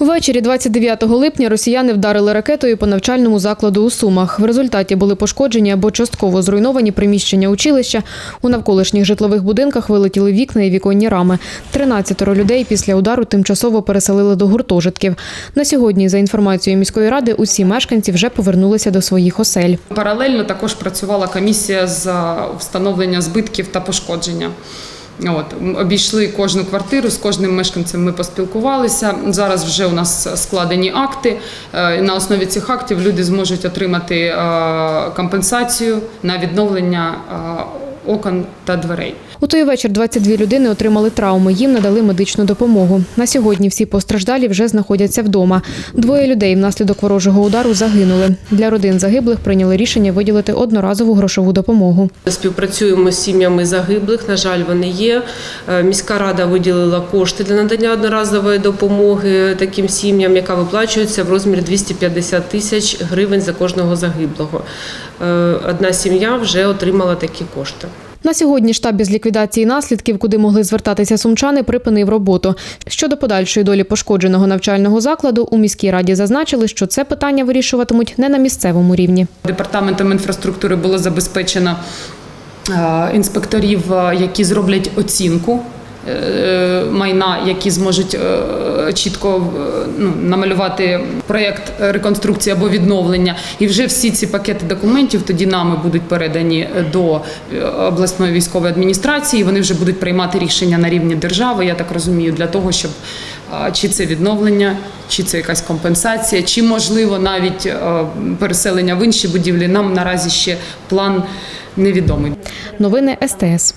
Увечері 29 липня росіяни вдарили ракетою по навчальному закладу у Сумах. В результаті були пошкоджені або частково зруйновані приміщення училища. У навколишніх житлових будинках вилетіли вікна і віконні рами. 13 людей після удару тимчасово переселили до гуртожитків. На сьогодні, за інформацією міської ради, усі мешканці вже повернулися до своїх осель. Паралельно також працювала комісія з встановлення збитків та пошкодження. От обійшли кожну квартиру з кожним мешканцем. Ми поспілкувалися. Зараз вже у нас складені акти. Е, На основі цих актів люди зможуть отримати е, компенсацію на відновлення е, окон та дверей. У той вечір 22 людини отримали травми. Їм надали медичну допомогу. На сьогодні всі постраждалі вже знаходяться вдома. Двоє людей внаслідок ворожого удару загинули. Для родин загиблих прийняли рішення виділити одноразову грошову допомогу. Співпрацюємо з сім'ями загиблих. На жаль, вони є. Е, Міська рада виділила кошти для надання одноразової допомоги таким сім'ям, яка виплачується в розмірі 250 тисяч гривень за кожного загиблого. Е, Одна сім'я вже отримала такі кошти. На сьогодні штаб із ліквідації наслідків, куди могли звертатися сумчани, припинив роботу. Щодо подальшої долі пошкодженого навчального закладу, у міській раді зазначили, що це питання вирішуватимуть не на місцевому рівні. Департаментом інфраструктури було забезпечено е, інспекторів, е, які зроблять оцінку майна, які зможуть е, чітко е, ну, намалювати проєкт реконструкції або відновлення. І вже всі ці пакети документів тоді нами будуть передані до е, обласної військової адміністрації. Вони вже будуть приймати рішення на рівні держави, я так розумію, для того, щоб е, чи це відновлення, чи це якась компенсація, чи можливо навіть е, переселення в інші будівлі. Нам наразі ще план невідомий. Новини СТС.